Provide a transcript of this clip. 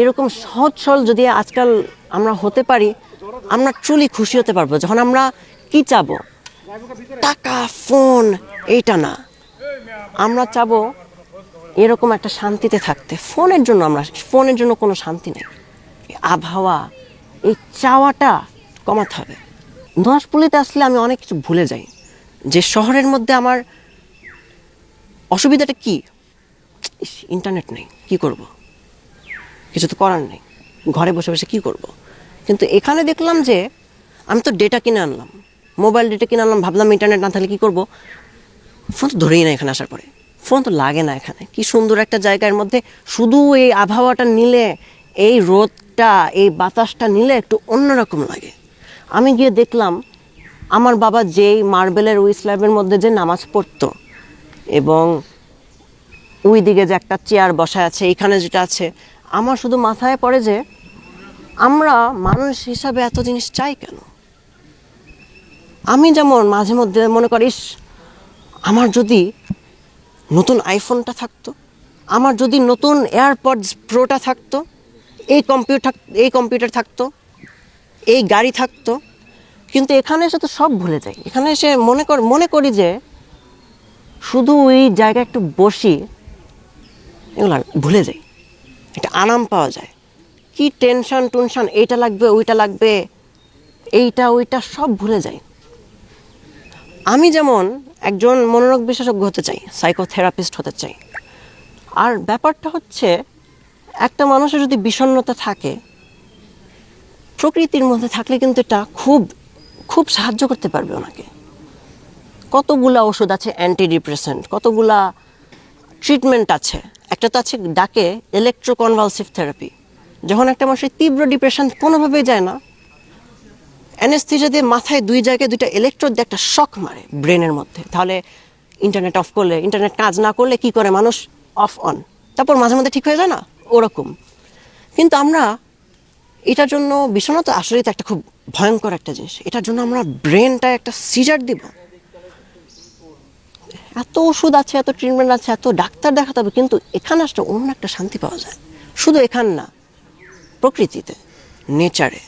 এরকম সহজ সরল যদি আজকাল আমরা হতে পারি, আমরা ট্রুলি খুশি হতে পারব। যখন আমরা কি চাবো? টাকা ফোন এইটা না। আমরা চাবো এরকম একটা শান্তিতে থাকতে। ফোনের জন্য আমরা, ফোনের জন্য কোনো শান্তি নেই। আবহাওয়া, এই চাওয়াটা কমাতে হবে। নোয়াজপুলিতে আসলে আমি অনেক কিছু ভুলে যাই। যে শহরের মধ্যে আমার অসুবিধাটা কি? ইন্টারনেট নেই। কি করব? কিছু তো করার নেই। ঘরে বসে বসে কি করব? কিন্তু এখানে দেখলাম যে, আমি তো ডেটা কিনে আনলাম। মোবাইল ডেটা কিনে আনলাম, ভাবলাম ইন্টারনেট না থাকলে কী করব? ফোন তো ধরেই না এখানে আসার পরে। ফোন তো লাগে না এখানে। কি সুন্দর একটা জায়গার মধ্যে শুধু এই আবহাওয়াটা নিলে, এই রোদটা, এই বাতাসটা নিলে একটু অন্যরকম লাগে। আমি গিয়ে দেখলাম, আমার বাবা যেই মার্বেলের ওই স্ল্যাবের মধ্যে যে নামাজ পড়তো, এবং ওই দিকে যে একটা চেয়ার বসা আছে, এখানে যেটা আছে আমার শুধু মাথায় পড়ে যে আমরা মানুষ হিসাবে এত জিনিস চাই কেন? আমি যেমন মাঝে মধ্যে মনে করিস আমার যদি নতুন আইফোনটা থাকতো, আমার যদি নতুন এয়ারপডস প্রোটা থাকতো, এই কম্পিউটার এই কম্পিউটার থাকতো, এই গাড়ি থাকতো, কিন্তু এখানে এসে তো সব ভুলে যাই। এখানে এসে মনে কর, মনে করি যে শুধু ওই জায়গায় একটু বসি, এগুলো ভুলে যাই। একটা আরাম পাওয়া যায়। কি টেনশন টুনশন, এইটা লাগবে, ওইটা লাগবে, এইটা, ওইটা সব ভুলে যাই। আমি যেমন একজন মনোরোগ বিশেষজ্ঞ হতে চাই সাইকোথেরাপিস্ট হতে চাই, আর ব্যাপারটা হচ্ছে, একটা মানুষের যদি বিষণ্ণতা থাকে, প্রকৃতির মধ্যে থাকলে কিন্তু এটা খুব খুব সাহায্য করতে পারবে ওনাকে। কতগুলা ওষুধ আছে অ্যান্টি ডিপ্রেসেন্ট কতগুলা ট্রিটমেন্ট আছে। একটা তো আছে ডাকে ইলেকট্রোকনভালসিভ থেরাপি যখন একটা মানুষের তীব্র ডিপ্রেশন কোনোভাবেই যায় না অ্যানেস্থিজা দিয়ে মাথায় দুই জায়গায় দুইটা ইলেকট্রোড দিয়ে একটা শক মারে ব্রেনের মধ্যে। তাহলে ইন্টারনেট অফ করলে ইন্টারনেট কাজ না করলে কি করে মানুষ? অফ অন তারপর মাঝে মধ্যে ঠিক হয়ে যায় না? ওরকম। কিন্তু আমরা এটার জন্য বিষণ্ণতা আসলেই তো একটা খুব ভয়ঙ্কর একটা জিনিস। এটার জন্য আমরা ব্রেনটা একটা সিজার দিব। এত ওষুধ আছে, এত ট্রিটমেন্ট আছে, এত ডাক্তার দেখাতে হবে, কিন্তু এখানে আসলে অন্য একটা শান্তি পাওয়া যায়। শুধু এখান না, প্রকৃতিতে নেচারে